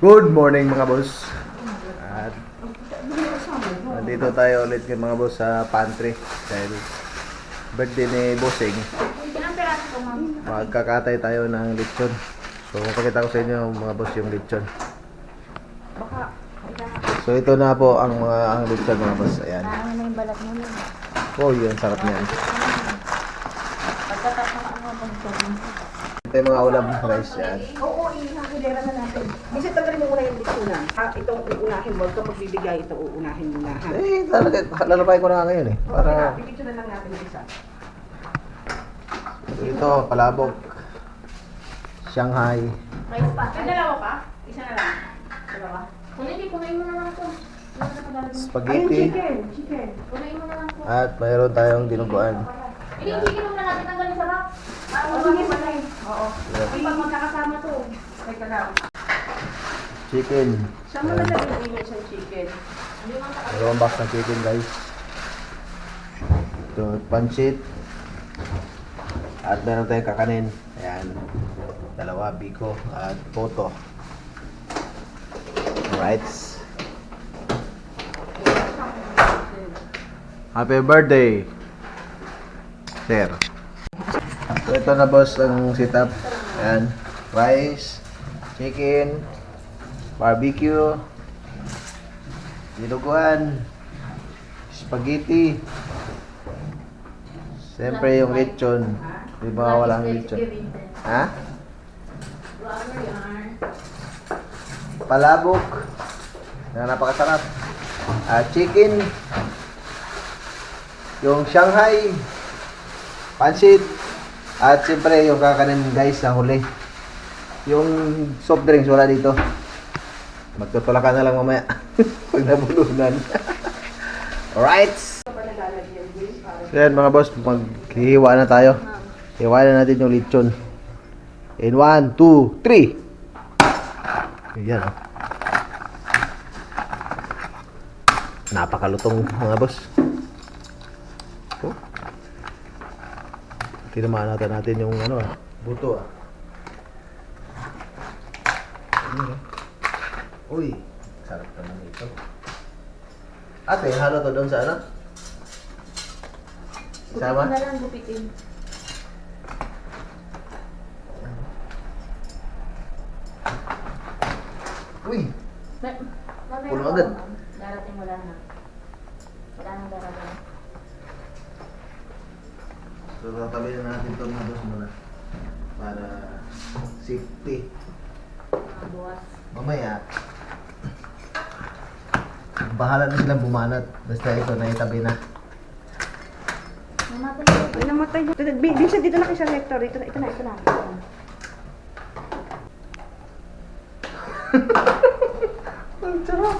Good morning mga boss. At nandito tayo ulit kay mga boss sa pantry dahil birthday ni Bossing. Magkakatay tayo ng lechon. So pakita ko sa inyo mga boss yung lechon. So ito na po ang mga ang lechon mga boss. Ayan. Oh, yun sarap niyan. Pagkatapos na ano. Ito yung mga ulam guys. Yan. Oo, ihahilera na natin. Kasi tagalin mo muna yung likunan. Ha, itong uunahin mo. Kapag bibigay ito, uunahin mo na. Ha? Eh, talaga, lalapay ko na ngayon eh. Para... Bibigyan na lang natin yung isa. ito, palabok. Shanghai. Rice pa. Ay, dalawa pa? Isa na lang. Dalawa. Kung hindi, kunain mo na lang ito. Na Spaghetti. chicken. Chicken. Kunain mo na lang ito. At mayroon tayong dinuguan. Hindi, yung chicken mo na natin tanggalin sa rack. Wala sige, patay. Oo. Yeah. Pag magkakasama to. Teka lang. Chicken. Saan mo nalagay yung image ng chicken? Dalawang box ng chicken guys. Ito, pancit. At meron tayong kakanin. Ayan. Dalawa, biko. At poto. Alright. Happy birthday, sir. So ito na boss ang setup. Ayan. Rice, chicken, barbecue, dinuguan, spaghetti, siyempre yung lechon. Di ba wala ang lechon? Ha? Palabok. Na napakasarap. Ah, chicken. Yung Shanghai. Pansit. At siyempre yung kakanin guys sa huli. Yung soft drinks wala dito. Magtutula na lang mamaya. Pag nabulunan. Alright. So yan mga boss, maghihiwa na tayo. Hiwa na natin yung lechon. In 1, 2, 3. Yan oh. Napakalutong mga boss. Tinamanasan natin yung ano ah, buto ah. Ano. Uy, sarap naman ito. Ate, halo to doon sa ano? Sama? na lang gupitin. Uy, Puno agad. Darating wala na. Wala nang darating. So tatabi na natin boss muna. Para safety. Buwas. Mamaya, bahala na silang bumanat. Basta ito na itabi na. Namatay. Ay, namatay na. Dito, na Sir Hector. Ito na, ito na, ito na. Ang sarap.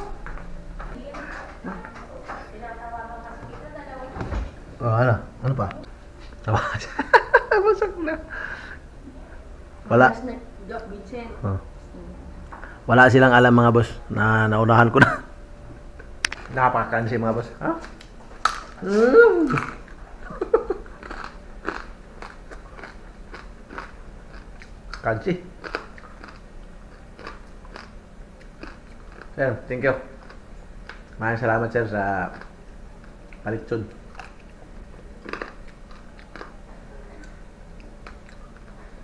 Oh, ano? Ano pa? Tama. Basak na. Wala. Oh. Wala silang alam mga boss na naunahan ko na. Napakakansi mga boss. Ha? Mm. Kansi. Sir, thank you. Maraming salamat sir sa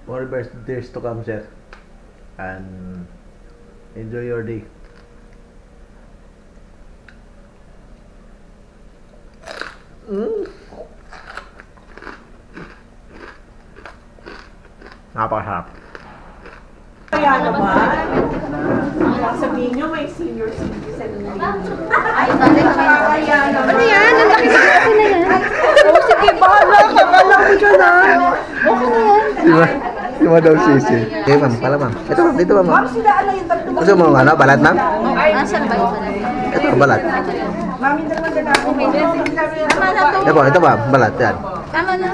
palitson. More birthdays to come, sir. And enjoy your day. Mm. Napakasarap. Kaya naman. Sabihin nyo, may senior citizen na yun. Ay, dati nakakaya naman. Ano yan? Ang laki sa akin na yan. Oo, sige, bahala ka. Kala ko dyan ha. Okay na yan. Di ba? Ba daw sisi? Okay, ma'am. Pala, ma'am. Ito, ma'am. Dito, ma'am. Ma'am, sila ano yung tatlo? Gusto mo, ano? Balat, ma'am? Nasaan ba yun? Ito, balat. Mami, dalawa na lang. Tama na to. Ito ito, ma'am. Balat, yan. Tama na.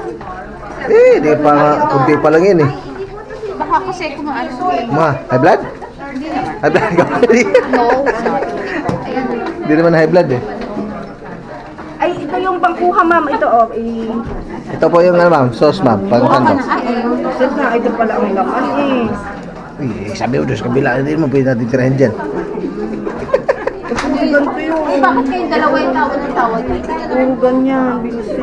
Eh, di pa nga. Kunti pa lang yun, eh. Baka kasi kung ano. Ma, high blood? High blood ka ba? No. Hindi naman high blood, eh. Ay, ito yung pangkuha, ma'am. Ito, oh. Eh, Ito po yung, ano, ma'am, sauce, ma'am. Pang Baka ano. na. Eh. Sir na, ito pala ang laman eh. Eh, sabi ko doon sa kabila, hindi mo pwede natin tirahin dyan. Eh, bakit kayong dalawa yung tawad ng tawad? Oo, ganyan. Binusin.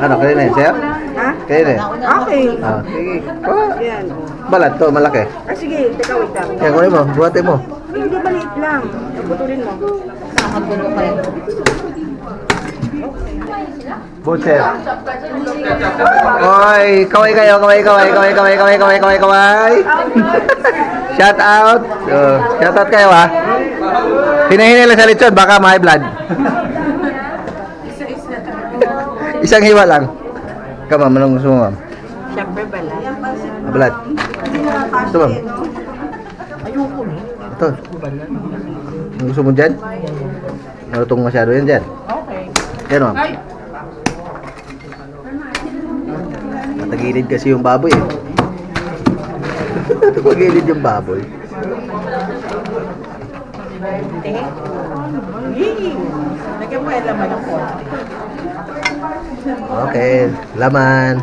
Ano, kaya na yun, sir? Ha? Kaya na yun. Okay. Ah, sige. Yan. balat to, malaki. Ah, sige, teka, wait lang. Kaya kunin mo, buhatin mo. Eh, Hindi, maliit lang. Putulin mo. Nakagulo kayo. Butcher. Oy, kaway kayo, kaway, kaway, kaway, kaway, kaway, kaway, kaway, kaway. Shout out. Oh, shout out kayo ha. Hinahinay lang sa lechon, baka ma-high blood. Isang hiwa lang. Ikaw ma'am, anong gusto mo ma'am? Siyempre, bala. Ah, Blood. Ito ma'am. Ayoko na. Ito. Ang gusto mo dyan? Narutong masyado yan dyan. Okay. Yan ma'am. Matagilid kasi yung baboy eh. Matagilid yung baboy. Hindi. Yee! Lagyan mo yung laman ng konti. Okay, laman.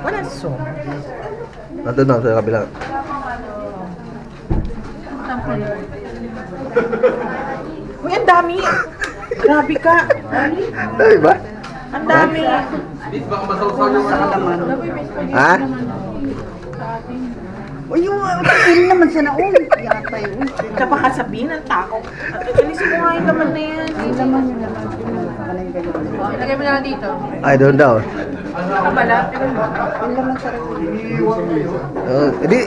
Wala so. Nandun ma'am sa kabila. Uy, ang dami! Grabe ka! Dami ba? Ang dami! Bis, baka masawsaw yung uh, sa kalaman. Ha? O yung kain naman sa naong. Oh, yata yun. Tsaka ka sabihin ng tao. Alisin mo nga yung laman na yan. Yung laman yung laman. Ilagay mo na lang dito. Ay, doon daw. Oh, di,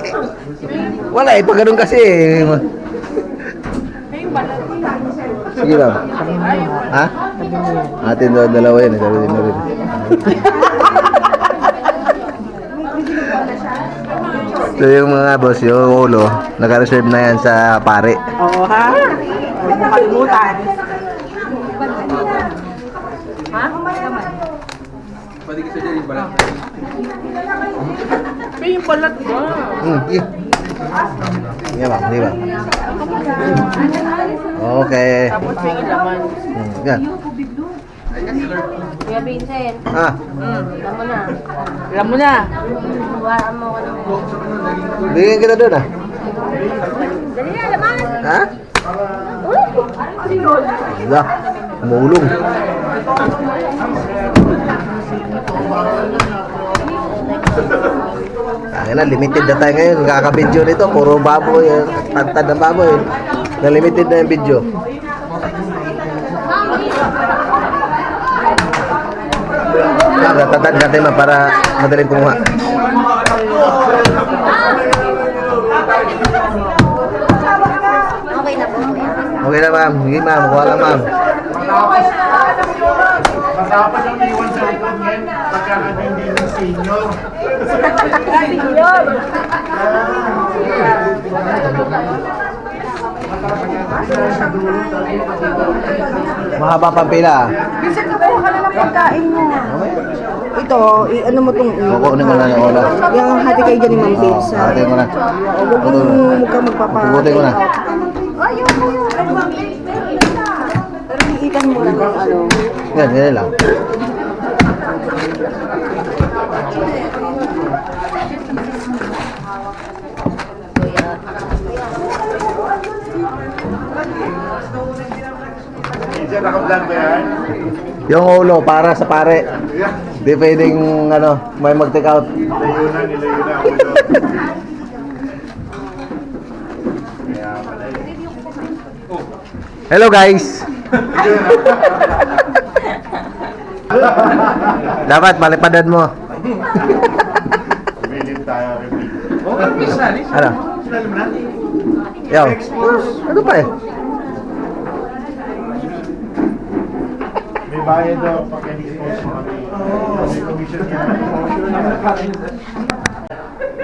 wala eh, pag ganun kasi eh. Sige ba? Ha? Atin daw dalawa yan, sabi din rin. So yung mga boss, yung ulo, naka-reserve na yan sa pare. Oo ha? Huwag mo kalimutan. Ha? Pero yung balat ba? Hmm, yeah. Sige ma'am, sige ma'am. Okay. Tapos may laman. Hmm, yan. Kuya Vincent, Ah, alam mo na. Alam mo na. Huwaan mo ko ng... bigyan kita doon ah. Dali na, laman! Ha? Wala, umulong. Ang na, limited na tayo ngayon. Kakabidyo nito, puro baboy. eh. Tantad ng baboy. Na limited na yung video. Ah, tatad natin ma para madaling kumuha. Okay na po. Okay na ma'am. Sige ma'am, kuha lang ma'am. Matapos ang iwan sa likod ngayon, pagkakabindi ng senior. Mahaba pang pila. Bisa pagkain mo. Ito, i- ano mo itong... Kukunin mo na ng ola. Yung hati kayo dyan ni Ma'am Oo, Pizza. hati mo na. Huwag mo huwag ka magpapa... Tubutin ko na. Pero iitan mo lang yung ano. Yan, yan lang. Minsan naka-vlog ba yan? Yung ulo para sa pare. Di pwedeng ano, may mag-take out. Nilayo na, nilayo na. ulo. Kaya pala yun. Hello guys! Dapat malipadan mo. Bilid tayo, repeat. Ano? Yo. Ano pa eh? Bayad daw pag in-expose mo kami. May commission ka.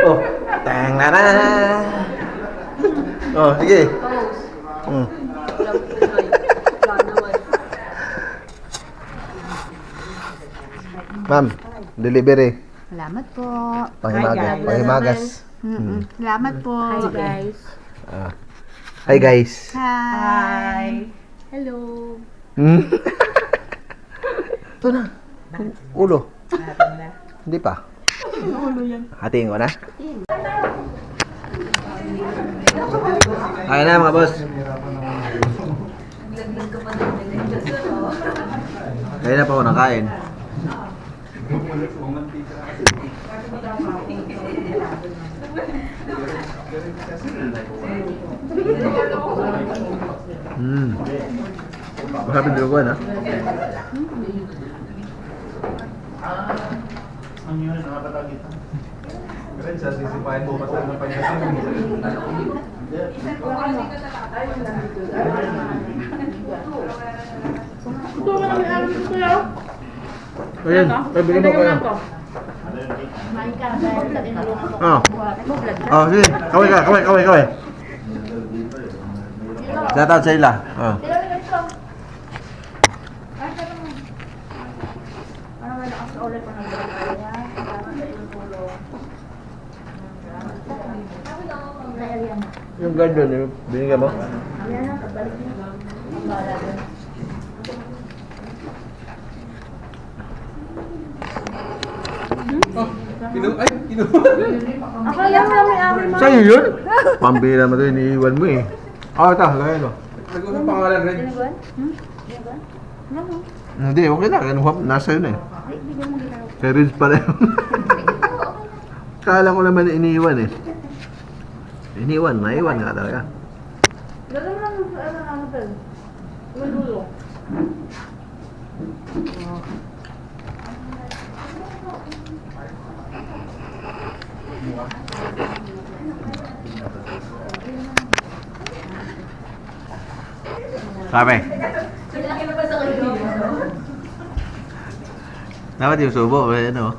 Oh. Tang na na. Oh, sige. Hmm. Ma'am, delivery. Salamat po. Panghimagas. Hi, guys. Panghimagas. Mm-mm. Salamat po. Hi, guys. Ah. Hi guys. Hi. Hello. Hmm? Ito na. Ulo. Hindi pa. Hatiin ko na. Kaya na mga boss. Kaya na pa ako nakain. Hmm. Masarap yung dinuguan ha? Ano yun? Nakapatagita. Kaya sa sisipahin mo pa sa ng panyasin. Ito ka namin alam ko mo kayo. Ko. Oh. Mo vlog na. Oh, sige. Kaway ka, kaway, kaway, kaway. Out sa ila. Oh. Pero ganito. Ay, sabi mo. Parang may lakas ulit pa ng kaya. Salamat sa iyong tulong. Dahil yan. Yung guard doon, yung binigyan mo? Mamaya na, pagbalik niyo. Ang bahala doon. Akala mo namin amin ma. Sa'yo yun? Pambira mo ito, iniiwan mo eh. Oh, ito, lagay mo. Dinuguan? Hmm? Dinuguan? Ano? Hindi, okay lang. Ano, nasa yun eh. Ay, bigyan mo ginawa. Kay. Kala ko naman iniiwan eh. Iniwan, naiwan nga talaga. Ganun lang ano ano pel. Yung dulo. Sabi. Dapat yung subo, eh, ano?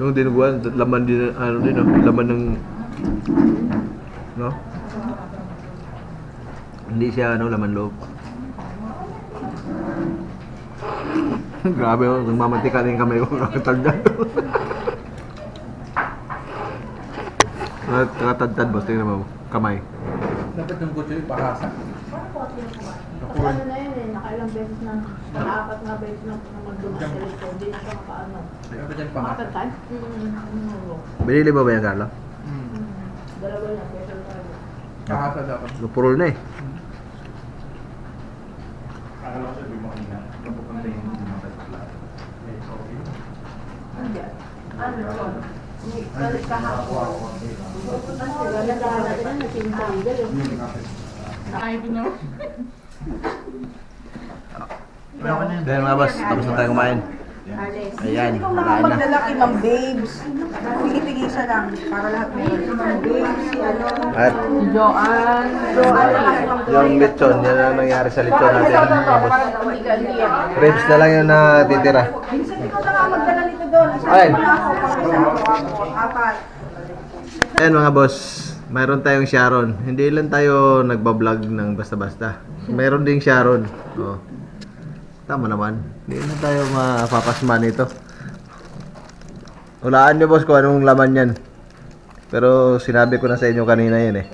Yung dinuguan, laman din, ano din, no? laman ng, no? Hindi siya, ano, laman loob. Grabe, oh, nagmamantika na yung kamay ko kakatagdan. Nakatagtad ba? Tingnan mo, kamay. Dapat yung kutsi ipahasa. Ano na yun eh, nakailang beses na, nakaapat na beses na na magdumasil ko. Hindi na siya makaano. Dapat yung pahasa. Makatatan? Mm. Binili mo ba yan, Carlo? Hmm. Dalawa niya, special tayo. Pahasa dapat. Lupurol na eh. Akala ko sabi mo kanina. Napupunta yung mga Eh, sorry. Andiyan. Ano? Balik kahapon. Pupunta sila, naghahanap na sintagal. Nakaipo niyo? Then mga boss, tapos na tayo kumain. Ayan, wala na. maglalaki ng babes. Pigit-pigisa lang para lahat. Mang babes, si. At lahat ng yung lechon, yan ang nangyari sa lechon natin. Hindi Ribs na lang yung natitira. Minsan ikaw na nga Apat. Ayan mga boss, mayroon tayong Sharon. Hindi lang tayo nagbablog ng basta-basta. Mayroon ding Sharon. Oh. Tama naman. Hindi na tayo mapapasma nito. Hulaan nyo boss kung anong laman yan. Pero sinabi ko na sa inyo kanina yan eh.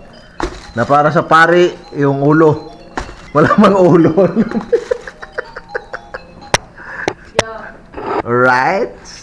Na para sa pari, yung ulo. Wala mang ulo. Alright?